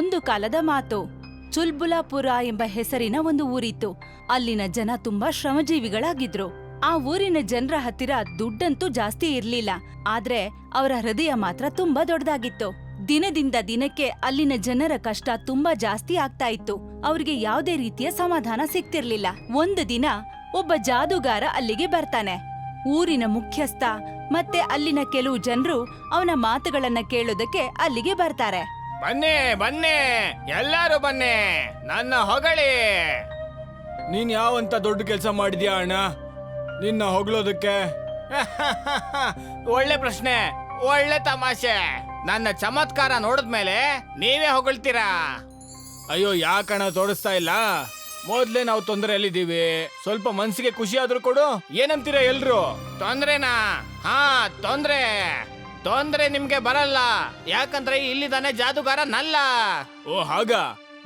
ಒಂದು ಕಾಲದ ಮಾತು. ಚುಲ್ಬುಲಾಪುರ ಎಂಬ ಹೆಸರಿನ ಒಂದು ಊರಿತ್ತು. ಅಲ್ಲಿನ ಜನ ತುಂಬಾ ಶ್ರಮಜೀವಿಗಳಾಗಿದ್ರು. ಆ ಊರಿನ ಜನರ ಹತ್ತಿರ ದುಡ್ಡಂತೂ ಜಾಸ್ತಿ ಇರ್ಲಿಲ್ಲ. ಆದ್ರೆ ಅವರ ಹೃದಯ ಮಾತ್ರ ತುಂಬಾ ದೊಡ್ಡದಾಗಿತ್ತು. ದಿನದಿಂದ ದಿನಕ್ಕೆ ಅಲ್ಲಿನ ಜನರ ಕಷ್ಟ ತುಂಬಾ ಜಾಸ್ತಿ ಆಗ್ತಾ ಇತ್ತು. ಅವ್ರಿಗೆ ಯಾವುದೇ ರೀತಿಯ ಸಮಾಧಾನ ಸಿಗ್ತಿರ್ಲಿಲ್ಲ. ಒಂದು ದಿನ ಒಬ್ಬ ಜಾದೂಗಾರ ಅಲ್ಲಿಗೆ ಬರ್ತಾನೆ. ಊರಿನ ಮುಖ್ಯಸ್ಥ ಮತ್ತೆ ಅಲ್ಲಿನ ಕೆಲವು ಜನರು ಅವನ ಮಾತುಗಳನ್ನ ಕೇಳೋದಕ್ಕೆ ಅಲ್ಲಿಗೆ ಬರ್ತಾರೆ. ಬನ್ನಿ ಬನ್ನಿ. ಎಲ್ಲಾರು ಬನ್ನಿ. ನನ್ನ ಹೊಗಳಿ. ನೀನ್ ಯಾವಂತ ದೊಡ್ಡ ಕೆಲಸ ಮಾಡಿದ್ಯಾ ಅಣ್ಣ? ನಿನ್ನ ಹೊಗಳೋದಕ್ಕೆ? ಒಳ್ಳೆ ಪ್ರಶ್ನೆ ಒಳ್ಳೆ ತಮಾಷೆ. ನನ್ನ ಚಮತ್ಕಾರ ನೋಡಿದ್ಮೇಲೆ ನೀವೇ ಹೊಗಳ್ತೀರಾ? ಅಯ್ಯೋ ಯಾಕಣ ತೋರಿಸ್ತಾ ಇಲ್ಲ? ಮೊದ್ಲೇ ನಾವು ತೊಂದರೆಯಲ್ಲಿದ್ದೀವಿ. ಸ್ವಲ್ಪ ಮನ್ಸಿಗೆ ಖುಷಿ ಆದ್ರೂ ಕೊಡು. ಏನಂತೀರಾ ಎಲ್ರು? ತೊಂದ್ರೆನಾ? ಹಾ ತೊಂದ್ರೆ. ತೊಂದ್ರೆ ನಿಮ್ಗೆ ಬರಲ್ಲ. ಯಾಕಂದ್ರೆ ಇಲ್ಲಿದಾನೆ ಜಾದುಗಾರ ನಲ್ಲ. ಓ ಹಾಗ.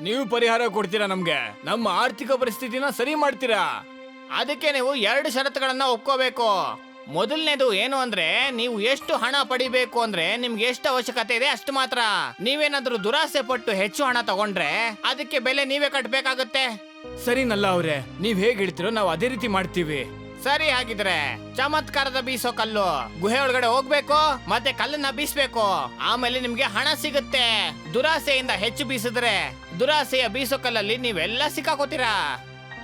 ನೀವು ಪರಿಹಾರ ಕೊಡ್ತೀರಾ ನಮ್ಗೆ? ನಮ್ಮ ಆರ್ಥಿಕ ಪರಿಸ್ಥಿತಿನ ಸರಿ ಮಾಡ್ತೀರಾ? ಅದಕ್ಕೆ ನೀವು ಎರಡು ಷರತ್ತುಗಳನ್ನ ಒಪ್ಕೋಬೇಕು. ಮೊದಲನೇದು ಏನು ಅಂದ್ರೆ ನೀವು ಎಷ್ಟು ಹಣ ಪಡಿಬೇಕು ಅಂದ್ರೆ ನಿಮ್ಗೆ ಎಷ್ಟು ಅವಶ್ಯಕತೆ ಇದೆ ಅಷ್ಟು ಮಾತ್ರ. ನೀವೇನಾದ್ರೂ ದುರಾಸೆ ಪಟ್ಟು ಹೆಚ್ಚು ಹಣ ತಗೊಂಡ್ರೆ ಅದಕ್ಕೆ ಬೆಲೆ ನೀವೇ ಕಟ್ಬೇಕಾಗುತ್ತೆ. ಸರಿ ನಲ್ಲ ಅವ್ರೆ ನೀವ್ ಹೇಗ್ ಹೇಳ್ತಿರೋ ನಾವು ಅದೇ ರೀತಿ ಮಾಡ್ತೀವಿ. ಸರಿ ಹಾಗಿದ್ರೆ ಚಮತ್ಕಾರದ ಬೀಸೋ ಕಲ್ಲು. ಗುಹೆ ಒಳಗಡೆ ಹೋಗ್ಬೇಕು ಮತ್ತೆ ಕಲ್ಲನ್ನ ಬೀಸ್ಬೇಕು. ಆಮೇಲೆ ನಿಮ್ಗೆ ಹಣ ಸಿಗುತ್ತೆ. ದುರಾಸೆಯಿಂದ ಹೆಚ್ಚು ಬೀಸಿದ್ರೆ ದುರಾಸೆಯ ಬೀಸೋ ಕಲ್ಲಲ್ಲಿ ನೀವೆಲ್ಲ ಸಿಕ್ಕಾಕೋತೀರಾ?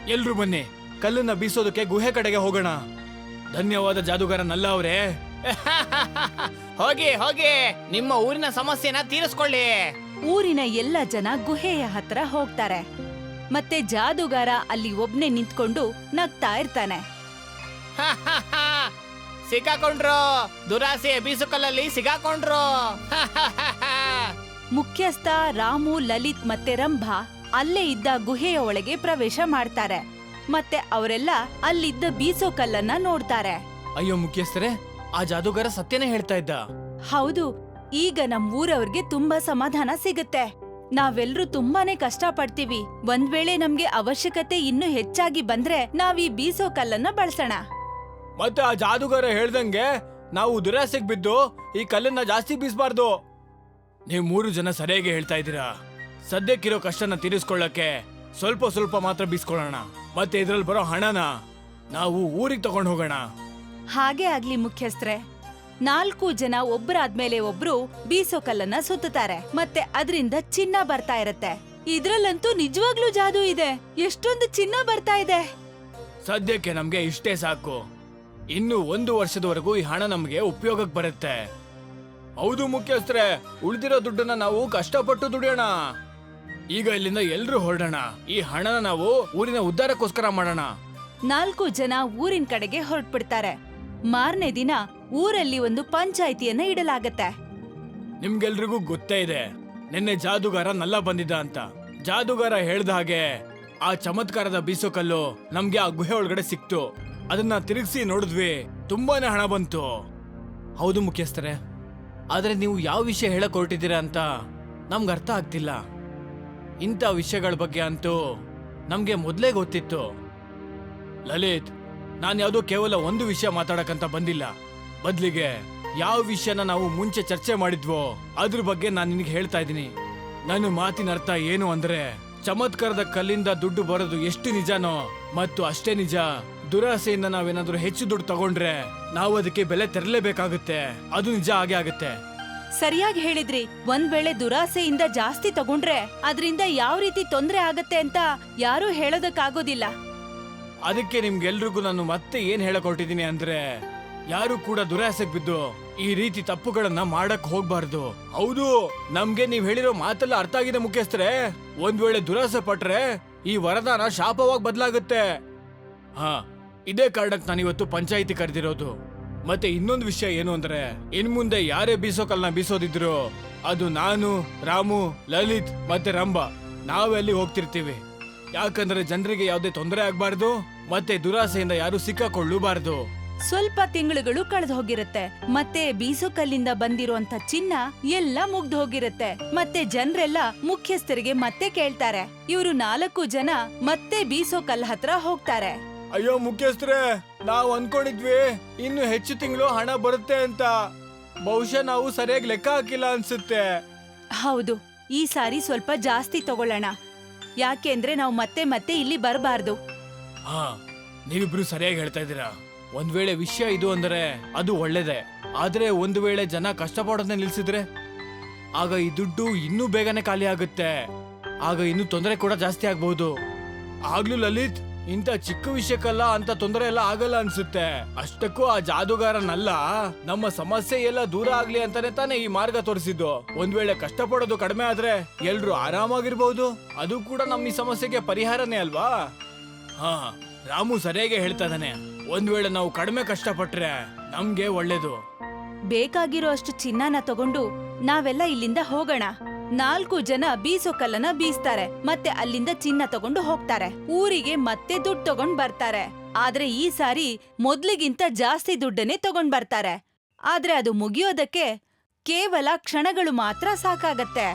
ಎಲ್ರು ಬನ್ನಿ ಕಲ್ಲನ್ನ ಬೀಸೋದಕ್ಕೆ ಗುಹೆ ಕಡೆಗೆ ಹೋಗೋಣ. ಧನ್ಯವಾದ ಜಾದೂಗಾರ ನಲ್ಲ ಅವ್ರೆ ಹೋಗಿ ಹೋಗಿ ನಿಮ್ಮ ಊರಿನ ಸಮಸ್ಯೆನ ತೀರಿಸ್ಕೊಳ್ಳಿ. ಊರಿನ ಎಲ್ಲ ಜನ ಗುಹೆಯ ಹತ್ರ ಹೋಗ್ತಾರೆ. ಮತ್ತೆ ಜಾದೂಗಾರ ಅಲ್ಲಿ ಒಬ್ನೇ ನಿಂತ್ಕೊಂಡು ನಗ್ತಾ ಇರ್ತಾನೆ. ಸಿಕ್ಕಾಕೊಂಡ್ರು. ದುರಾಸೆ ಬೀಸುಕಲ್ಲಲ್ಲಿ ಸಿಗಾಕೊಂಡ್ರು ಮುಖ್ಯಸ್ಥ ರಾಮು ಲಲಿತ್ ಮತ್ತೆ ರಂಭಾ ಅಲ್ಲೇ ಇದ್ದ ಗುಹೆಯ ಒಳಗೆ ಪ್ರವೇಶ ಮಾಡ್ತಾರೆ. ಮತ್ತೆ ಅವರೆಲ್ಲ ಅಲ್ಲಿದ್ದ ಬೀಸೋ ಕಲ್ಲನ್ನ ನೋಡ್ತಾರೆ. ಅಯ್ಯೋ ಮುಖ್ಯಸ್ಥರೇ ಆ ಜಾದೂಗಾರ ಸತ್ಯನೇ ಹೇಳ್ತಾ ಇದ್ದ. ಹೌದು ಈಗ ನಮ್ ಊರವ್ರಿಗೆ ತುಂಬಾ ಸಮಾಧಾನ ಸಿಗುತ್ತೆ. ನಾವೆಲ್ಲರೂ ತುಂಬಾನೇ ಕಷ್ಟ ಪಡ್ತೀವಿ ಒಂದ್ ವೇಳೆ ನಮ್ಗೆ ಅವಶ್ಯಕತೆ ಇನ್ನೂ ಹೆಚ್ಚಾಗಿ ಬಂದ್ರೆ ನಾವ್ ಈ ಬೀಸೋ ಕಲ್ಲನ್ನ ಬಳಸೋಣ. ಮತ್ತೆ ಆ ಜಾದೂಗಾರ ಹೇಳ್ದಂಗೆ ನಾವು ದುರಾಸೆಗೆ ಬಿದ್ದು ಈ ಕಲ್ಲನ್ನ ಜಾಸ್ತಿ ಬೀಸಬಾರ್ದು. ನೀವು ಮೂರು ಜನ ಸರಿಯಾಗಿ ಹೇಳ್ತಾ ಇದ್ದೀರಾ? ಸದ್ಯಕ್ಕಿರೋ ಕಷ್ಟನ ತೀರಿಸ್ಕೊಳ್ಳಕ್ಕೆ ಸ್ವಲ್ಪ ಸ್ವಲ್ಪ ಮಾತ್ರ ಬೀಸ್ಕೊಳ್ಳೋಣ. ಮತ್ತೆ ಇದ್ರಲ್ಲಿ ಬರೋ ಹಣನ ನಾವು ಊರಿಗೆ ತಗೊಂಡು ಹೋಗೋಣ. ಹಾಗೆ ಆಗ್ಲಿ ಮುಖ್ಯಸ್ಥ್ರೆ. ನಾಲ್ಕು ಜನ ಒಬ್ಬರಾದ್ಮೇಲೆ ಒಬ್ರು ಬೀಸೋ ಕಲ್ಲನ್ನ ಸುತ್ತುತ್ತಾರೆ. ಮತ್ತೆ ಅದರಿಂದ ಚಿನ್ನ ಬರ್ತಾ ಇರತ್ತೆ. ಇದ್ರಲ್ಲಂತೂ ನಿಜವಾಗ್ಲೂ ಜಾದೂ ಇದೆ. ಎಷ್ಟೊಂದು ಚಿನ್ನ ಬರ್ತಾ ಇದೆ. ಸದ್ಯಕ್ಕೆ ನಮ್ಗೆ ಇಷ್ಟೇ ಸಾಕು. ಇನ್ನು ಒಂದು ವರ್ಷದವರೆಗೂ ಈ ಹಣ ನಮಗೆ ಉಪಯೋಗಕ್ಕೆ ಬರುತ್ತೆ. ಹೌದು ಮುಖ್ಯಸ್ಥರೇ ಉಳಿದಿರೋ ದುಡ್ಡನ್ನ ನಾವು ಕಷ್ಟಪಟ್ಟು ದುಡಿಯೋಣ. ಈಗ ಇಲ್ಲಿಂದ ಎಲ್ಲರೂ ಹೊರಡೋಣ. ಈ ಹಣನ ನಾವು ಊರಿನ ಉದ್ಧಾರಕ್ಕೋಸ್ಕರ ಮಾಡೋಣ. ನಾಲ್ಕು ಜನ ಊರಿನ ಕಡೆಗೆ ಹೊರಟ್ಬಿಡ್ತಾರೆ. ಮಾರನೇ ದಿನ ಊರಲ್ಲಿ ಒಂದು ಪಂಚಾಯಿತಿಯನ್ನ ಇಡಲಾಗತ್ತೆ. ನಿಮ್ಗೆಲ್ರಿಗೂ ಗೊತ್ತೇ ಇದೆ. ನಿನ್ನೆ ಜಾದೂಗಾರ ನಲ್ಲ ಬಂದಿದ್ದ ಅಂತ. ಜಾದೂಗಾರ ಹೇಳ್ದ ಹಾಗೆ ಆ ಚಮತ್ಕಾರದ ಬೀಸೋಕಲ್ಲು ನಮ್ಗೆ ಆ ಗುಹೆ ಒಳಗಡೆ ಸಿಕ್ತು. ಅದನ್ನ ತಿರುಗಿಸಿ ನೋಡಿದ್ವಿ, ತುಂಬಾನೇ ಹಣ ಬಂತು. ಹೌದು ಮುಖ್ಯಸ್ಥರೇ, ಆದರೆ ನೀವು ಯಾವ ವಿಷಯ ಹೇಳಕ್ ಹೊರಟಿದ್ದೀರಾ ಅಂತ ನಮ್ಗೆ ಅರ್ಥ ಆಗ್ತಿಲ್ಲ. ಇಂಥ ವಿಷಯಗಳ ಬಗ್ಗೆ ಅಂತೂ ನಮ್ಗೆ ಮೊದಲೇ ಗೊತ್ತಿತ್ತು. ಲಲಿತ್, ನಾನು ಯಾವುದೋ ಕೇವಲ ಒಂದು ವಿಷಯ ಮಾತಾಡಕ್ಕಂತ ಬಂದಿಲ್ಲ. ಬದಲಿಗೆ ಯಾವ ವಿಷಯನ ನಾವು ಮುಂಚೆ ಚರ್ಚೆ ಮಾಡಿದ್ವೋ, ಅದ್ರ ಬಗ್ಗೆ ನಾನು ನಿನಗೆ ಹೇಳ್ತಾ ಇದ್ದೀನಿ. ನನ್ನ ಮಾತಿನ ಅರ್ಥ ಏನು ಅಂದ್ರೆ, ಚಮತ್ಕಾರದ ಕಲ್ಲಿಂದ ದುಡ್ಡು ಬರೋದು ಎಷ್ಟು ನಿಜನೋ, ಮತ್ತು ಅಷ್ಟೇ ನಿಜ ದುರಾಸೆಯಿಂದ ನಾವೇನಾದರೂ ಹೆಚ್ಚು ದುಡ್ಡು ತಗೊಂಡ್ರೆ ನಾವು ಅದಕ್ಕೆ ಬೆಲೆ ತೆರಲೇಬೇಕಾಗುತ್ತೆ. ಅದು ನಿಜ ಆಗೇ ಆಗುತ್ತೆ. ಸರಿಯಾಗಿ ಹೇಳಿದ್ರಿ. ಒಂದ್ ವೇಳೆ ದುರಾಸೆಯಿಂದ ಜಾಸ್ತಿ ತಗೊಂಡ್ರೆ ಅದರಿಂದ ಯಾವ ರೀತಿ ತೊಂದ್ರೆ ಆಗತ್ತೆ ಅಂತ ಯಾರೂ ಹೇಳೋದಕ್ಕಾಗೋದಿಲ್ಲ. ಅದಕ್ಕೆ ನಿಮ್ಗೆಲ್ರಿಗೂ ನಾನು ಮತ್ತೆ ಏನ್ ಹೇಳಕೊಟ್ಟಿದ್ದೀನಿ ಅಂದ್ರೆ ಯಾರು ಕೂಡ ದುರಾಸೆಗೆ ಬಿದ್ದು ಈ ರೀತಿ ತಪ್ಪುಗಳನ್ನ ಮಾಡಕ್ ಹೋಗ್ಬಾರ್ದು. ಹೌದು ನಮ್ಗೆ ನೀವ್ ಹೇಳಿರೋ ಮಾತೆಲ್ಲ ಅರ್ಥ ಆಗಿದೆ ಮುಖ್ಯಸ್ಥರೇ. ಒಂದ್ ವೇಳೆ ದುರಾಸೆ ಪಟ್ರೆ ಈ ವರದಾನ ಶಾಪವಾಗಿ ಬದಲಾಗುತ್ತೆ. ಹಾ. ಇದೇ ಕಾರಣಕ್ಕೆ ನಾನಿವತ್ತು ಪಂಚಾಯಿತಿ ಕರೆದಿರೋದು. ಮತ್ತೆ ಇನ್ನೊಂದು ವಿಷಯ ಏನು ಅಂದ್ರೆ ಇನ್ ಮುಂದೆ ಯಾರೇ ಬೀಸೋಕಲ್ಲ ಬೀಸೋದಿದ್ರು, ಅದು ನಾನು, ರಾಮು, ಲಲಿತ್ ಮತ್ತೆ ರಂಭ ನಾವೆಲ್ಲಿ ಹೋಗ್ತಿರ್ತೀವಿ. ಯಾಕಂದ್ರೆ ಜನರಿಗೆ ಯಾವುದೇ ತೊಂದರೆ ಆಗ್ಬಾರ್ದು, ಮತ್ತೆ ದುರಾಸೆಯಿಂದ ಯಾರು ಸಿಕ್ಕಾಕೊಳ್ಳಬಾರ್ದು. ಸ್ವಲ್ಪ ತಿಂಗಳುಗಳು ಕಳೆದು ಹೋಗಿರುತ್ತೆ. ಮತ್ತೆ ಬೀಸೋ ಕಲ್ಲಿಂದ ಬಂದಿರುವಂತ ಚಿನ್ನ ಎಲ್ಲ ಮುಗ್ದು ಹೋಗಿರುತ್ತೆ. ಮತ್ತೆ ಜನರೆಲ್ಲ ಮುಖ್ಯಸ್ಥರಿಗೆ ಮತ್ತೆ ಕೇಳ್ತಾರೆ. ಇವರು ನಾಲ್ಕು ಜನ ಮತ್ತೆ ಬೀಸೋ ಹತ್ರ ಹೋಗ್ತಾರೆ. ಅಯ್ಯೋ ಮುಖ್ಯಸ್ಥರೇ ನಾವು ಅನ್ಕೊಂಡಿದ್ವಿ ಇನ್ನು ಹೆಚ್ಚು ತಿಂಗಳು ಹಣ ಬರುತ್ತೆ ಅಂತ. ಬಹುಶಃ ನಾವು ಸರಿಯಾಗಿ ಲೆಕ್ಕ ಹಾಕಿಲ್ಲ ಅನ್ಸುತ್ತೆ. ಹೌದು ಈ ಸಾರಿ ಸ್ವಲ್ಪ ಜಾಸ್ತಿ ತಗೊಳ್ಳೋಣ. ಯಾಕೆಂದ್ರೆ ನಾವು ಮತ್ತೆ ಮತ್ತೆ ಇಲ್ಲಿ ಬರಬಾರ್ದು. ಹಾ ನೀವಿಬ್ರು ಸರಿಯಾಗಿ ಹೇಳ್ತಾ ಇದ್ದೀರಾ? ಒಂದ್ ವೇಳೆ ವಿಷಯ ಇದು ಅಂದ್ರೆ ಅದು ಒಳ್ಳೇದೇ. ಆದ್ರೆ ಒಂದು ವೇಳೆ ಜನ ಕಷ್ಟಪಡೋದನ್ನ ನಿಲ್ಸಿದ್ರೆ? ಆಗ ಈ ದುಡ್ಡು ಇನ್ನೂ ಬೇಗನೆ ಖಾಲಿ ಆಗುತ್ತೆ. ಆಗ ಇನ್ನೂ ತೊಂದರೆ ಕೂಡ ಜಾಸ್ತಿ ಆಗ್ಬಹುದು. ಆಗ್ಲೂ ಲಲಿತ್ ಇಂಥ ಚಿಕ್ಕ ವಿಷಯಕ್ಕಲ್ಲ ಅಂತ ತೊಂದರೆ ಎಲ್ಲ ಆಗಲ್ಲ ಅನ್ಸುತ್ತೆ. ಅಷ್ಟಕ್ಕೂ ಆ ಜಾದುಗಾರನಲ್ಲ, ನಮ್ಮ ಸಮಸ್ಯೆ ಎಲ್ಲ ದೂರ ಆಗ್ಲಿ ಅಂತಾನೆ ತಾನೇ ಈ ಮಾರ್ಗ ತೋರಿಸಿದ್ದು. ಒಂದ್ ವೇಳೆ ಕಷ್ಟಪಡೋದು ಕಡಿಮೆ ಆದ್ರೆ ಎಲ್ರು ಆರಾಮಾಗಿರ್ಬಹುದು ಅದು ಕೂಡ ನಮ್ಮ ಈ ಸಮಸ್ಯೆಗೆ ಪರಿಹಾರನೇ ಅಲ್ವಾ? ಹಾ, ರಾಮು ಸರಿಯಾಗಿ ಹೇಳ್ತಾ ಒಂದ್ ವೇಳೆ ನಾವು ಕಡಿಮೆ ಕಷ್ಟಪಟ್ರೆ ನಮ್ಗೆ ಒಳ್ಳೇದು. ಬೇಕಾಗಿರೋ ಅಷ್ಟು ಚಿನ್ನನ ತಗೊಂಡು ನಾವೆಲ್ಲ ಇಲ್ಲಿಂದ ಹೋಗೋಣ. ನಾಲ್ಕು ಜನ ಬೀಸೋ ಕಲ್ಲನ್ನ ಬೀಸ್ತಾರೆ, ಮತ್ತೆ ಅಲ್ಲಿಂದ ಚಿನ್ನ ತಗೊಂಡು ಹೋಗ್ತಾರೆ. ಊರಿಗೆ ಮತ್ತೆ ದುಡ್ಡು ತಗೊಂಡ್ ಬರ್ತಾರೆ. ಆದ್ರೆ ಈ ಸಾರಿ ಮೊದ್ಲಿಗಿಂತ ಜಾಸ್ತಿ ದುಡ್ಡನ್ನೇ ತಗೊಂಡ್ ಬರ್ತಾರೆ. ಆದ್ರೆ ಅದು ಮುಗಿಯೋದಕ್ಕೆ ಕೇವಲ ಕ್ಷಣಗಳು ಮಾತ್ರ ಸಾಕಾಗತ್ತೆ.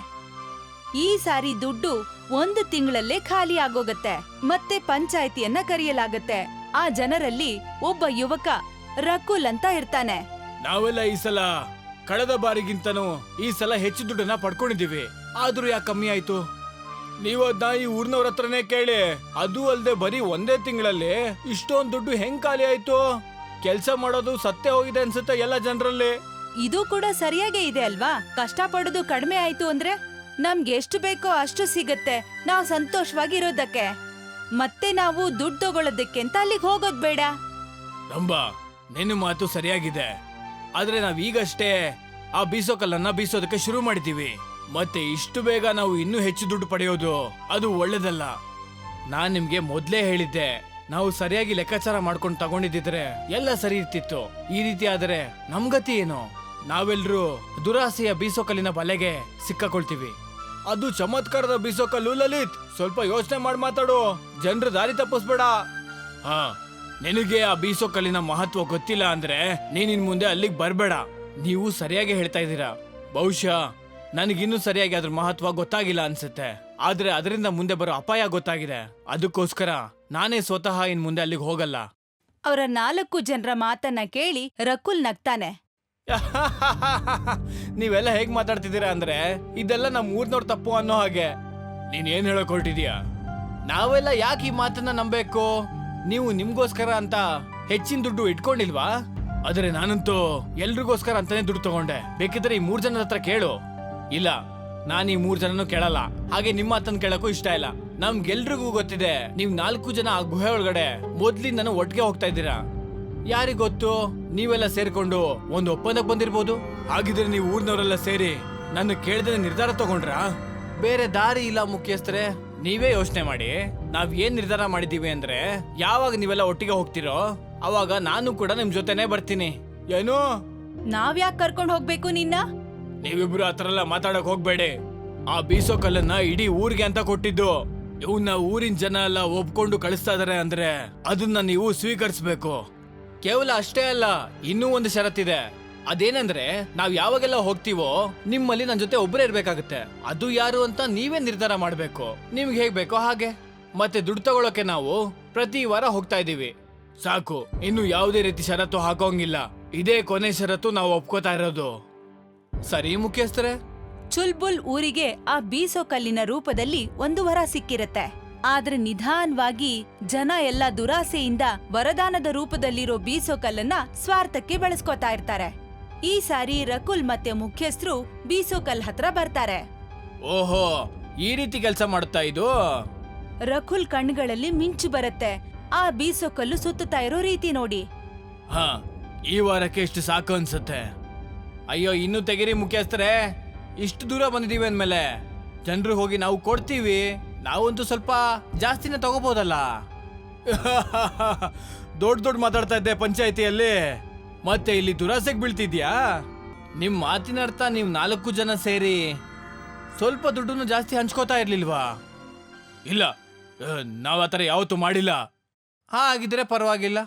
ಈ ಸಾರಿ ದುಡ್ಡು ಒಂದು ತಿಂಗಳಲ್ಲೇ ಖಾಲಿ ಆಗೋಗತ್ತೆ. ಮತ್ತೆ ಪಂಚಾಯಿತಿಯನ್ನ ಕರೆಯಲಾಗತ್ತೆ. ಆ ಜನರಲ್ಲಿ ಒಬ್ಬ ಯುವಕ ರಕುಲ್ ಅಂತ ಇರ್ತಾನೆ. ನಾವೆಲ್ಲ ಈ ಸಲ ಕಳೆದ ಬಾರಿಗಿಂತನೂ ಈ ಸಲ ಹೆಚ್ಚು ದುಡ್ಡನ್ನ ಪಡ್ಕೊಂಡಿದ್ದೀವಿ. ಆದ್ರೂ ಯಾಕೆ ಕಮ್ಮಿ ಆಯ್ತು? ನೀವು ಅದನ್ನ ಈ ಊರ್ನವ್ರ ಹತ್ರನೇ ಕೇಳಿ. ಅದು ಅಲ್ದೆ ಬರೀ ಒಂದೇ ತಿಂಗಳಲ್ಲಿ ಇಷ್ಟೊಂದು ದುಡ್ಡು ಹೆಂಗ್ ಖಾಲಿ ಆಯ್ತು? ಕೆಲಸ ಮಾಡೋದು ಸತ್ತೇ ಹೋಗಿದೆ ಅನ್ಸುತ್ತೆ ಎಲ್ಲ ಜನರಲ್ಲಿ. ಇದು ಕೂಡ ಸರಿಯಾಗೇ ಇದೆ ಅಲ್ವಾ? ಕಷ್ಟಪಡೋದು ಕಡಿಮೆ ಆಯ್ತು ಅಂದ್ರೆ ನಮ್ಗೆ ಎಷ್ಟು ಬೇಕೋ ಅಷ್ಟು ಸಿಗತ್ತೆ. ನಾವು ಸಂತೋಷವಾಗಿರೋದಕ್ಕೆ. ಮತ್ತೆ ನಾವು ದುಡ್ಡು ತಗೊಳ್ಳೋದಕ್ಕೆ ಅಂತ ಅಲ್ಲಿಗೆ ಹೋಗೋದ್ ಬೇಡ. ರಂಬ ನಿನ್ನ ಮಾತು ಸರಿಯಾಗಿದೆ. ಆದ್ರೆ ನಾವ್ ಈಗಷ್ಟೇ ಆ ಬೀಸೋ ಕಲ್ಲನ್ನ ಬೀಸೋದಕ್ಕೆ ಶುರು ಮಾಡಿದೀವಿ ಮತ್ತೆ ಇಷ್ಟು ಬೇಗ ನಾವು ಇನ್ನೂ ಹೆಚ್ಚು ದುಡ್ಡು ಪಡೆಯೋದು ಅದು ಒಳ್ಳೇದಲ್ಲ. ನಾನ್ ನಿಮ್ಗೆ ಮೊದ್ಲೇ ಹೇಳಿದ್ದೆ ನಾವು ಸರಿಯಾಗಿ ಲೆಕ್ಕಾಚಾರ ಮಾಡ್ಕೊಂಡು ತಗೊಂಡಿದ್ದಿದ್ರೆ ಎಲ್ಲ ಸರಿ ಇರ್ತಿತ್ತು. ಈ ರೀತಿ ಆದರೆ ನಮ್ ಗತಿ ಏನು? ನಾವೆಲ್ಲರೂ ದುರಾಸೆಯ ಬೀಸೋಕಲ್ಲಿನ ಬಲೆಗೆ ಸಿಕ್ಕಾಕೊಳ್ತೀವಿ. ಅದು ಚಮತ್ಕಾರದ ಬೀಸೋಕಲ್ಲು ಲಲಿತ್. ಸ್ವಲ್ಪ ಯೋಚನೆ ಮಾಡಿ ಮಾತಾಡು. ಜನರು ದಾರಿ ತಪ್ಪಿಸ್ಬೇಡ. ಹಾ. ನಿನಗೆ ಆ ಬೀಸೋ ಕಲ್ಲಿನ ಮಹತ್ವ ಗೊತ್ತಿಲ್ಲ ಅಂದ್ರೆ ನೀನಿನ್ ಮುಂದೆ ಅಲ್ಲಿಗೆ ಬರಬೇಡ. ನೀವು ಸರಿಯಾಗಿ ಹೇಳ್ತಾ ಇದ್ದೀರಾ. ಬಹುಶಃ ನನಗಿನ್ನೂ ಸರಿಯಾಗಿ ಅದ್ರ ಮಹತ್ವ ಗೊತ್ತಾಗಿಲ್ಲ ಅನ್ಸುತ್ತೆ. ಆದ್ರೆ ಅದರಿಂದ ಮುಂದೆ ಬರೋ ಅಪಾಯ ಗೊತ್ತಾಗಿದೆ. ಅದಕ್ಕೋಸ್ಕರ ನಾನೇ ಸ್ವತಃ ಇನ್ ಮುಂದೆ ಅಲ್ಲಿಗೆ ಹೋಗಲ್ಲ. ಅವರ ನಾಲ್ಕು ಜನರ ಮಾತನ್ನ ಕೇಳಿ ರಕುಲ್ ನಗ್ತಾನೆ. ನೀವೆಲ್ಲ ಹೇಗ್ ಮಾತಾಡ್ತಿದ್ದೀರಾ ಅಂದ್ರೆ ಇದೆಲ್ಲ ನಮ್ಮ ಊರ್ನವ್ರ ತಪ್ಪು ಅನ್ನೋ ಹಾಗೆ. ನೀನ್ ಏನ್ ಹೇಳಕ್ ಹೊರಟಿದ್ಯಾ? ನಾವೆಲ್ಲ ಯಾಕೆ ಈ ಮಾತನ್ನ ನಂಬೇಕು ನೀವು ನಿಮ್ಗೋಸ್ಕರ ಅಂತ ಹೆಚ್ಚಿನ ದುಡ್ಡು ಇಟ್ಕೊಂಡಿಲ್ವಾ? ಆದರೆ ನಾನಂತೂ ಎಲ್ರಿಗೋಸ್ಕರ ಅಂತಾನೆ ದುಡ್ಡು ತಗೊಂಡೆ. ಬೇಕಿದ್ರೆ ಈ ಮೂರ್ ಜನದ ಹತ್ರ ಕೇಳು. ಇಲ್ಲ, ನಾನು ಈ ಮೂರ್ ಜನನು ಕೇಳಲ್ಲ. ಹಾಗೆ ನಿಮ್ಮ ಮಾತನ್ನ ಕೇಳಕ್ಕೂ ಇಷ್ಟ ಇಲ್ಲ. ನಮ್ಗೆಲ್ರಿಗೂ ಗೊತ್ತಿದೆ, ನೀವ್ ನಾಲ್ಕು ಜನ ಆ ಗುಹೆ ಒಳಗಡೆ ಮೊದ್ಲಿಂದನೂ ಒಟ್ಟಿಗೆ ಹೋಗ್ತಾ ಇದ್ದೀರಾ? ಯಾರಿಗ್ ಗೊತ್ತು? ನೀವೆಲ್ಲ ಸೇರ್ಕೊಂಡು ಒಂದು ಒಪ್ಪಂದಕ್ಕೆ ಬಂದಿರ್ಬೋದು? ಹಾಗಿದ್ರೆ ನೀವು ಊರ್ನವರೆಲ್ಲ ಸೇರಿ ನನ್ನ ಕೇಳಿದ್ರೆ ನಿರ್ಧಾರ ತಗೊಂಡ್ರಾ? ಬೇರೆ ದಾರಿ ಇಲ್ಲ ಮುಖ್ಯಸ್ಥರೇ, ನೀವೇ ಯೋಚನೆ ಮಾಡಿ. ನಾವ್ ಏನ್ ನಿರ್ಧಾರ ಮಾಡಿದೀವಿ ಅಂದ್ರೆ ಯಾವಾಗ ನೀವೆಲ್ಲ ಒಟ್ಟಿಗೆ ಹೋಗ್ತಿರೋ ಅವಾಗ ನಾನು ಕೂಡ ನಿಮ್ ಜೊತೆನೆ ಬರ್ತೀನಿ. ಏನು? ನಾವ್ಯಾಕ್ ಕರ್ಕೊಂಡ್ ಹೋಗ್ಬೇಕು ನಿನ್ನ? ನೀವಿಬ್ರು ಆತರ ಎಲ್ಲ ಮಾತಾಡಕ್ ಹೋಗ್ಬೇಡಿ. ಆ ಬೀಸೋ ಕಲ್ಲನ್ನ ಇಡೀ ಊರಿಗೆ ಅಂತ ಕೊಟ್ಟಿದ್ದು. ಇವನ್ನ ಊರಿನ ಜನ ಎಲ್ಲ ಒಪ್ಕೊಂಡು ಕಳಿಸ್ತಾ ಇದಾರೆ ಅಂದ್ರೆ ಅದನ್ನ ನೀವು ಸ್ವೀಕರಿಸ್ಬೇಕು. ಕೇವಲ ಅಷ್ಟೇ ಅಲ್ಲ ಇನ್ನೂ ಒಂದು ಷರತ್ತಿದೆ ಅದೇನಂದ್ರೆ ನಾವ್ ಯಾವಾಗೆಲ್ಲ ಹೋಗ್ತೀವೋ ನಿಮ್ಮಲ್ಲಿ ನನ್ ಜೊತೆ ಒಬ್ಬರೇ ಇರ್ಬೇಕಾಗತ್ತೆ. ಅದು ಯಾರು ಅಂತ ನೀವೇ ನಿರ್ಧಾರ ಮಾಡ್ಬೇಕು. ನಿಮ್ಗೆ ಹೇಗ್ ಬೇಕೋ ಹಾಗೆ. ಮತ್ತೆ ದುಡ್ಡು ತಗೊಳಕ್ಕೆ ನಾವು ಪ್ರತಿ ವಾರ ಹೋಗ್ತಾ ಇದೀವಿ ಸಾಕು ಇನ್ನು ಯಾವುದೇ ರೀತಿ ಷರತ್ತು ಹಾಕೋಂಗಿಲ್ಲ. ಇದೇ ಕೊನೆ ಷರತ್ತು ನಾವು ಒಪ್ಕೋತಾ ಇರೋದು. ಸರಿ ಮುಖ್ಯಸ್ಥರೇ. ಚುಲ್ಬುಲ್ ಊರಿಗೆ ಆ ಬೀಸೋ ಕಲ್ಲಿನ ರೂಪದಲ್ಲಿ ಒಂದು ವರ ಸಿಕ್ಕಿರತ್ತೆ. ಆದ್ರೆ ನಿಧಾನವಾಗಿ ಜನ ಎಲ್ಲ ದುರಾಸೆಯಿಂದ ವರದಾನದ ರೂಪದಲ್ಲಿರೋ ಬೀಸೋ ಕಲ್ಲನ್ನ ಸ್ವಾರ್ಥಕ್ಕೆ ಬಳಸ್ಕೊತಾ ಇರ್ತಾರೆ. ಈ ಸಾರಿ ರಕುಲ್ ಮತ್ತೆ ಮುಖ್ಯಸ್ಥರು ಬೀಸೋ ಕಲ್ ಹತ್ರ ಬರ್ತಾರೆ. ಓಹೋ ಈ ರೀತಿ ಕೆಲಸ ಮಾಡುತ್ತಾ ಇದು? ರಕುಲ್ ಕಣ್ಗಳಲ್ಲಿ ಮಿಂಚು ಬರುತ್ತೆ. ಆ ಬೀಸೋ ಕಲ್ಲು ಸುತ್ತುತ್ತಾ ಇರೋ ರೀತಿ ನೋಡಿ. ಹಾ, ಈ ವಾರಕ್ಕೆ ಇಷ್ಟು ಸಾಕು ಅನ್ಸುತ್ತೆ. ಅಯ್ಯೋ, ಇನ್ನು ತೆಗಿರಿ ಮುಖ್ಯಸ್ಥರೇ. ಇಷ್ಟು ದೂರ ಬಂದಿದೀವಿ ಅಂದ್ಮೇಲೆ. ಜನರು ಹೋಗಿ ನಾವು ಕೊಡ್ತೀವಿ. ನಾವಂತೂ ಸ್ವಲ್ಪ ಜಾಸ್ತಿನೇ ತಗೋಬೋದಲ್ಲ. ದೊಡ್ಡ ದೊಡ್ಡ ಮಾತಾಡ್ತಾ ಇದ್ದೆ ಪಂಚಾಯತಿಯಲ್ಲಿ. ಮತ್ತೆ ಇಲ್ಲಿ ದುರಾಸೆಗೆ ಬೀಳ್ತಿದ್ಯಾ? ನಿಮ್ ಮಾತಿನ ಅರ್ಥ ನೀವು ನಾಲ್ಕು ಜನ ಸೇರಿ ಸ್ವಲ್ಪ ದುಡ್ಡನ್ನು ಜಾಸ್ತಿ ಹಂಚ್ಕೋತಾ ಇರ್ಲಿಲ್ವಾ? ಇಲ್ಲ ನಾವು ಆ ಥರ ಯಾವತ್ತೂ ಮಾಡಿಲ್ಲ. ಹಾಗಿದ್ರೆ ಪರವಾಗಿಲ್ಲ.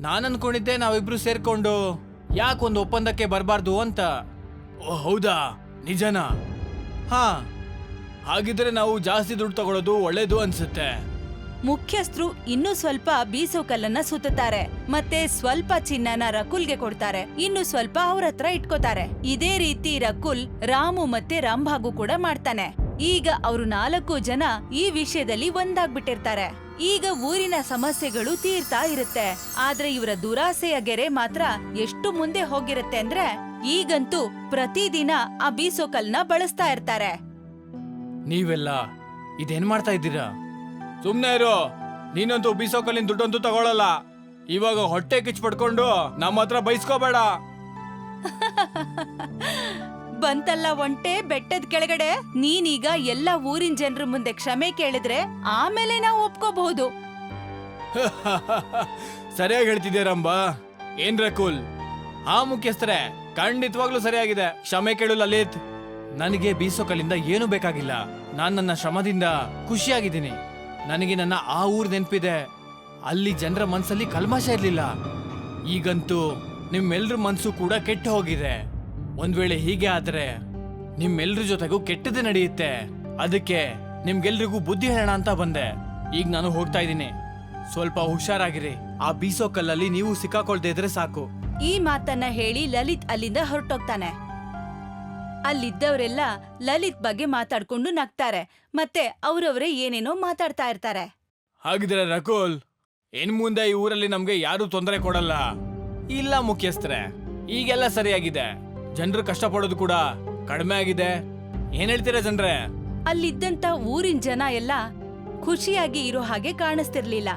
ನಾನು ಅನ್ಕೊಂಡಿದ್ದೆ ನಾವಿಬ್ರು ಸೇರ್ಕೊಂಡು ಯಾಕೊಂದು ಒಪ್ಪಂದಕ್ಕೆ ಬರಬಾರ್ದು ಅಂತ. ಓ ಹೌದಾ? ನಿಜನಾ? ಹಾ. ಹಾಗಿದ್ರೆ ನಾವು ಜಾಸ್ತಿ ದುಡ್ಡು ತಗೊಳ್ಳೋದು ಒಳ್ಳೇದು ಅನ್ಸುತ್ತೆ. ಮುಖ್ಯಸ್ಥರು ಇನ್ನೂ ಸ್ವಲ್ಪ ಬೀಸೋ ಕಲ್ಲನ್ನ ಸುತ್ತುತ್ತಾರೆ ಮತ್ತೆ ಸ್ವಲ್ಪ ಚಿನ್ನನ ರಕುಲ್ಗೆ ಕೊಡ್ತಾರೆ. ಇನ್ನು ಸ್ವಲ್ಪ ಅವ್ರ ಹತ್ರ ಇಟ್ಕೋತಾರೆ. ಇದೇ ರೀತಿ ರಕುಲ್ ರಾಮು ಮತ್ತೆ ರಾಂಭಾಗು ಕೂಡ ಮಾಡ್ತಾನೆ. ಈಗ ಅವರು ನಾಲ್ಕು ಜನ ಈ ವಿಷಯದಲ್ಲಿ ಒಂದಾಗ್ಬಿಟ್ಟಿರ್ತಾರೆ. ಈಗ ಊರಿನ ಸಮಸ್ಯೆಗಳು ತೀರ್ತಾ ಇರುತ್ತೆ. ಆದ್ರೆ ಇವರ ದುರಾಸೆಯ ಗೆರೆ ಮಾತ್ರ ಎಷ್ಟು ಮುಂದೆ ಹೋಗಿರುತ್ತೆ ಅಂದ್ರೆ ಈಗಂತೂ ಪ್ರತಿದಿನ ಆ ಬೀಸೋಕಲ್ನ ಬಳಸ್ತಾ ಇರ್ತಾರೆ. ನೀವೆಲ್ಲ ಇದೇನ್ ಮಾಡ್ತಾ ಇದ್ದೀರಾ? ಸುಮ್ನೆ ಇರು. ನೀನಂತೂ ಬೀಸೋಕಲ್ಲಿನ ದುಡ್ಡಂತೂ ತಗೊಳಲ್ಲ. ಇವಾಗ ಹೊಟ್ಟೆ ಕಿಚ್ ಪಡ್ಕೊಂಡು ನಮ್ಮ ಹತ್ರ ಬೈಸ್ಕೋಬೇಡ. ಬಂತಲ್ಲ ಒಂಟೆ ಬೆಟ್ಟದ ಕೆಳಗಡೆ? ನೀನೀಗ ಎಲ್ಲ ಊರಿನ ಜನರ ಮುಂದೆ ಕ್ಷಮೆ ಕೇಳಿದ್ರೆ ಆಮೇಲೆ ನಾವು ಒಪ್ಕೋಬಹುದು. ಸರಿಯಾಗಿ ಹೇಳ್ತಿದ್ದೀರಂಬ ಏನ್ ರಕುಲ್? ಆ ಮುಖ್ಯಸ್ಥರೇ, ಖಂಡಿತವಾಗ್ಲೂ ಸರಿಯಾಗಿದೆ. ಕ್ಷಮೆ ಕೇಳು ಲಲಿತ್. ನನಗೆ ಬೀಸೋಕಲ್ಲಿಂದ ಏನು ಬೇಕಾಗಿಲ್ಲ. ನಾನು ನನ್ನ ಶ್ರಮದಿಂದ ಖುಷಿಯಾಗಿದ್ದೀನಿ. ನನಗೆ ನನ್ನ ಆ ಊರ್ ನೆನಪಿದೆ. ಅಲ್ಲಿ ಜನರ ಮನಸ್ಸಲ್ಲಿ ಕಲ್ಮಶ ಇರಲಿಲ್ಲ. ಈಗಂತೂ ನಿಮ್ಮೆಲ್ರ ಮನಸ್ಸು ಕೂಡ ಕೆಟ್ಟು ಹೋಗಿದೆ. ಒಂದ್ ವೇಳೆ ಹೀಗೆ ಆದ್ರೆ ನಿಮ್ಮೆಲ್ರ ಜೊತೆಗೂ ಕೆಟ್ಟದ್ದು ನಡೆಯುತ್ತೆ. ಅದಕ್ಕೆ ನಿಮ್ಗೆಲ್ರಿಗೂ ಬುದ್ಧಿ ಹೇಳೋಣ ಅಂತ ಬಂದೆ. ಈಗ ನಾನು ಹೋಗ್ತಾ ಇದ್ದೀನಿ. ಸ್ವಲ್ಪ ಹುಷಾರಾಗಿರಿ. ಆ ಬೀಸೋ ಕಲ್ಲಲ್ಲಿ ನೀವು ಸಿಕ್ಕಾಕೊಳ್ದೇ ಇದ್ರೆ ಸಾಕು. ಈ ಮಾತನ್ನ ಹೇಳಿ ಲಲಿತ್ ಅಲ್ಲಿಂದ ಹೊರಟೋಗ್ತಾನೆ. ಅಲ್ಲಿದ್ದವರೆಲ್ಲ ಲಲಿತ್ ಬಗ್ಗೆ ಮಾತಾಡ್ಕೊಂಡು ನಗ್ತಾರೆ. ಮತ್ತೆ ಅವರವರೇ ಏನೇನೋ ಮಾತಾಡ್ತಾ ಇರ್ತಾರೆ. ಹಾಗಿದ್ರೆ ರಕುಲ್ ಇನ್ ಮುಂದೆ ಈ ಊರಲ್ಲಿ ನಮ್ಗೆ ಯಾರು ತೊಂದರೆ ಕೊಡಲ್ಲ. ಇಲ್ಲ ಮುಖ್ಯಸ್ಥರೇ ಈಗೆಲ್ಲ ಸರಿಯಾಗಿದೆ. ಜನರು ಕಷ್ಟಪಡೋದು ಕೂಡ ಕಡಿಮೆ ಆಗಿದೆ. ಏನ್ ಹೇಳ್ತೀರಾ ಜನರೇ? ಅಲ್ಲಿದ್ದಂತ ಊರಿನ ಜನ ಎಲ್ಲ ಖುಷಿಯಾಗಿ ಇರೋ ಹಾಗೆ ಕಾಣಿಸ್ತಿರ್ಲಿಲ್ಲ.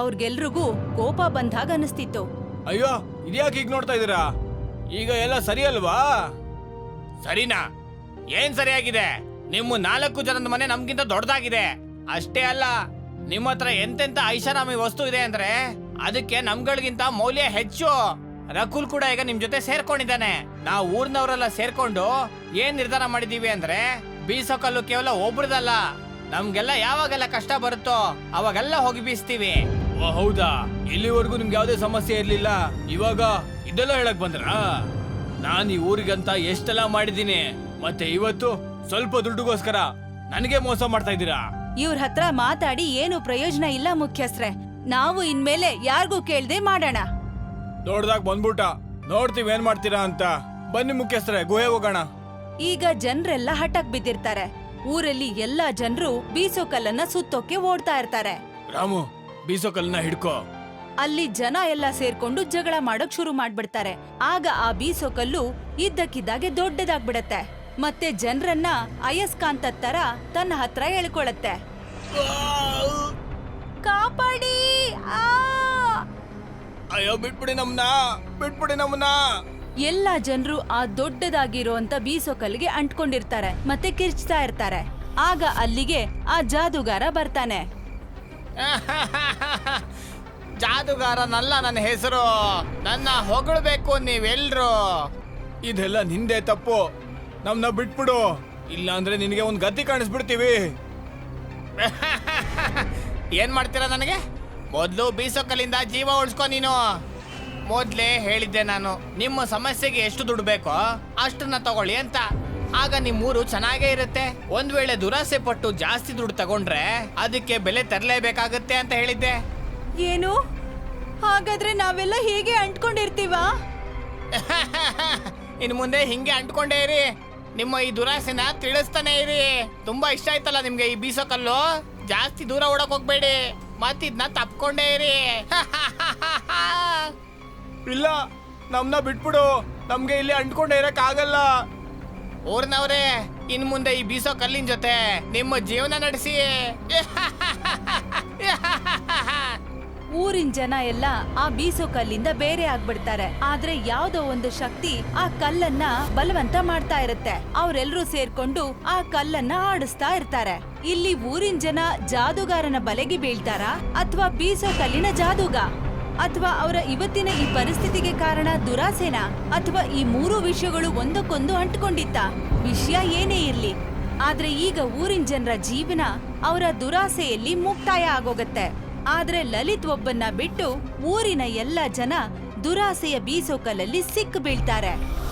ಅವ್ರಿಗೆಲ್ರಿಗೂ ಕೋಪ ಬಂದಾಗ ಅನಿಸ್ತಿತ್ತು ಅಯ್ಯೋ ಇದ್ಯಾಕೆ ಈಗ ನೋಡ್ತಾ ಇದೀರಾ ಈಗ ಎಲ್ಲ ಸರಿ ಅಲ್ವಾ ಸರಿನಾ? ಏನ್ ಸರಿಯಾಗಿದೆ? ನಿಮ್ಮ ನಾಲ್ಕು ಜನದ ಮನೆ ನಮ್ಗಿಂತ ದೊಡ್ಡದಾಗಿದೆ ಅಷ್ಟೇ ಅಲ್ಲ ನಿಮ್ಮ ಹತ್ರ ಎಂತೆಂತ ಐಷಾರಾಮಿ ವಸ್ತು ಇದೆ ಅಂದ್ರೆ ಅದಕ್ಕೆ ನಮ್ಗಳಿಗಿಂತ ಮೌಲ್ಯ ಹೆಚ್ಚು. ರಕುಲ್ ಕೂಡ ಈಗ ನಿಮ್ ಜೊತೆ ಸೇರ್ಕೊಂಡಿದ್ದಾನೆ. ನಾವು ಊರ್ನವರೆಲ್ಲ ಸೇರ್ಕೊಂಡು ಏನ್ ನಿರ್ಧಾರ ಮಾಡಿದೀವಿ ಅಂದ್ರೆ ಬೀಸೋಕಲ್ಲು ಕೇವಲ ಒಬ್ರದಲ್ಲ. ನಮ್ಗೆಲ್ಲ ಯಾವಾಗೆಲ್ಲ ಕಷ್ಟ ಬರುತ್ತೋ ಅವಾಗೆಲ್ಲ ಹೋಗಿ ಬೀಸ್ತೀವಿ. ಓ ಹೌದಾ? ಇಲ್ಲಿವರೆಗೂ ನಿಮ್ಗೆ ಯಾವುದೇ ಸಮಸ್ಯೆ ಇರಲಿಲ್ಲ? ಇವಾಗ ಇದೆಲ್ಲ ಹೇಳಕ್ ಬಂದ್ರಾ? ನಾನು ಈ ಊರಿಗಂತ ಎಷ್ಟೆಲ್ಲ ಮಾಡಿದ್ದೀನಿ ಮತ್ತೆ ಇವತ್ತು ಸ್ವಲ್ಪ ದುಡ್ಡುಗೋಸ್ಕರ ನನಗೆ ಮೋಸ ಮಾಡ್ತಾ ಇದ್ದೀರಾ? ಇವ್ರ ಹತ್ರ ಮಾತಾಡಿ ಏನು ಪ್ರಯೋಜನ ಇಲ್ಲ ಮುಖ್ಯಸ್ಥ್ರೆ. ನಾವು ಇನ್ಮೇಲೆ ಯಾರಿಗೂ ಕೇಳದೆ ಮಾಡೋಣ. ದೊಡ್ಡದಾಗ ಬಂದ್ಬಿಟ್ಟ. ನೋಡ್ತೀವಿ ಏನ್ ಮಾಡ್ತೀರಾ ಅಂತ. ಬನ್ನಿ ಮುಖ್ಯಸ್ಥರೇ ಗುಹೆ ಹೋಗೋಣ. ಈಗ ಜನರೆಲ್ಲ ಹಠಕ್ ಬಿದ್ದಿರ್ತಾರೆ. ಊರಲ್ಲಿ ಎಲ್ಲಾ ಜನರು ಬೀಸೋಕಲ್ಲನ್ನ ಸುತ್ತೋಕೆ ಓಡ್ತಾ ಇರ್ತಾರೆ. ರಾಮು ಬೀಸೋ ಕಲ್ಲನ್ನ ಹಿಡ್ಕೋ. ಅಲ್ಲಿ ಜನ ಎಲ್ಲ ಸೇರ್ಕೊಂಡು ಜಗಳ ಮಾಡೋಕ್ ಶುರು ಮಾಡ್ಬಿಡ್ತಾರೆ. ಆಗ ಆ ಬೀಸೋಕಲ್ಲು ಇದ್ದಕ್ಕಿದ್ದಾಗೆ ದೊಡ್ಡದಾಗ್ಬಿಡತ್ತೆ. ಮತ್ತೆ ಜನರನ್ನ ಅಯಸ್ಕಾಂತ ತರ ತನ್ನ ಹತ್ರ ಎಳ್ಕೊಳತ್ತೆ. ಕಾಪಾಡಿ! ಆ! ಅಯ್ಯೋ ಬಿಟ್ಬಿಡಿ ನಮ್ನ ಬಿಟ್ಬಿಡಿ ನಮ್ಮನ್ನ ಎಲ್ಲ ಜನರು ಆ ದೊಡ್ಡದಾಗಿರುವಂತ ಬೀಸೋಕಲ್ಗೆ ಅಂಟ್ಕೊಂಡಿರ್ತಾರೆ ಮತ್ತೆ ಕಿರ್ಚ್ತಾ ಇರ್ತಾರೆ. ಆಗ ಅಲ್ಲಿಗೆ ಆ ಜಾದುಗಾರ ಬರ್ತಾನೆ. ಜಾದುಗಾರನಲ್ಲ ನನ್ನ ಹೆಸರು ನನ್ನ ಹೊಗಳಬೇಕು ನೀವೆಲ್ರು. ಇದೆಲ್ಲ ನಿಂದೆ ತಪ್ಪು. ನಮ್ನ ಬಿಟ್ಬಿಡು. ಇಲ್ಲ ಅಂದ್ರೆ ನಿನಗೆ ಒಂದು ಗತಿ ಕಾಣಿಸ್ಬಿಡ್ತೀವಿ. ಏನ್ ಮಾಡ್ತೀರಾ ನನಗೆ? ಮೊದ್ಲು ಬೀಸೋಕಲ್ಲಿಂದ ಜೀವ ಉಳಿಸ್ಕೊ ನೀನು. ಮೊದ್ಲೇ ಹೇಳಿದ್ದೆ ನಾನು ನಿಮ್ಮ ಸಮಸ್ಯೆಗೆ ಎಷ್ಟು ದುಡ್ಡು ಬೇಕೋ ಅಷ್ಟನ್ನ ತಗೊಳ್ಳಿ ಅಂತ. ಆಗ ನಿಮ್ಮೂರು ಚೆನ್ನಾಗೇ ಇರುತ್ತೆ. ಒಂದ್ ವೇಳೆ ದುರಾಸೆ ಪಟ್ಟು ಜಾಸ್ತಿ ದುಡ್ಡು ತಗೊಂಡ್ರೆ ಅದಕ್ಕೆ ಬೆಲೆ ತರಲೇಬೇಕಾಗತ್ತೆ ಅಂತ ಹೇಳಿದ್ದೆ. ಏನು? ಹಾಗಾದ್ರೆ ನಾವೆಲ್ಲ ಹೀಗೆ ಅಂಟ್ಕೊಂಡಿರ್ತೀವ? ಇನ್ ಮುಂದೆ ಹಿಂಗೆ ಅಂಟ್ಕೊಂಡೇ ಇರಿ. ನಿಮ್ಮ ಈ ದುರಾಸೆನ ತಿಳಿಸ್ತಾನೆ ಇರಿ. ತುಂಬಾ ಇಷ್ಟ ಆಯ್ತಲ್ಲ ನಿಮ್ಗೆ ಈ ಬೀಸೋಕಲ್ಲು. ಜಾಸ್ತಿ ದೂರ ಓಡಕ್ ಹೋಗ್ಬೇಡಿ. ಮತ್ತಿದ್ನ ತಪ್ಕೊಂಡೇ ಇರಿ. ಇಲ್ಲ ನಮ್ನ ಬಿಟ್ಬಿಡು. ನಮ್ಗೆ ಇಲ್ಲಿ ಅಂಟ್ಕೊಂಡೇ ಇರಕ್ ಆಗಲ್ಲ. ಊರ್ನವ್ರೆ ಇನ್ ಮುಂದೆ ಈ ಬೀಸೋ ಕಲ್ಲಿನ ಜೊತೆ ನಿಮ್ಮ ಜೀವನ ನಡೆಸಿ. ಊರಿನ ಜನ ಎಲ್ಲ ಆ ಬೀಸೋ ಕಲ್ಲಿಂದ ಬೇರೆ ಆಗ್ಬಿಡ್ತಾರೆ. ಆದ್ರೆ ಯಾವ್ದೋ ಒಂದು ಶಕ್ತಿ ಆ ಕಲ್ಲನ್ನ ಬಲವಂತ ಮಾಡ್ತಾ ಇರುತ್ತೆ. ಅವರೆಲ್ಲರೂ ಸೇರ್ಕೊಂಡು ಆ ಕಲ್ಲನ್ನ ಆಡಿಸ್ತಾ ಇರ್ತಾರೆ. ಇಲ್ಲಿ ಊರಿನ ಜನ ಜಾದುಗಾರನ ಬಲೆಗೆ ಬೀಳ್ತಾರಾ? ಅಥವಾ ಬೀಸೋ ಕಲ್ಲಿನ ಜಾದೂಗ? ಅಥವಾ ಅವರ ಇವತ್ತಿನ ಈ ಪರಿಸ್ಥಿತಿಗೆ ಕಾರಣ ದುರಾಸೆನಾ? ಅಥವಾ ಈ ಮೂರು ವಿಷಯಗಳು ಒಂದಕ್ಕೊಂದು ಅಂಟ್ಕೊಂಡಿತ್ತ? ವಿಷಯ ಏನೇ ಇರ್ಲಿ. ಆದ್ರೆ ಈಗ ಊರಿನ ಜನರ ಜೀವನ ಅವರ ದುರಾಸೆಯಲ್ಲಿ ಮುಕ್ತಾಯ ಆಗೋಗತ್ತೆ. ಆದ್ರೆ ಲಲಿತ್ ಒಬ್ಬನ್ನ ಬಿಟ್ಟು ಊರಿನ ಎಲ್ಲ ಜನ ದುರಾಸೆಯ ಬೀಸೋಕಲಲ್ಲಿ ಸಿಕ್ಕಿ ಬೀಳ್ತಾರೆ.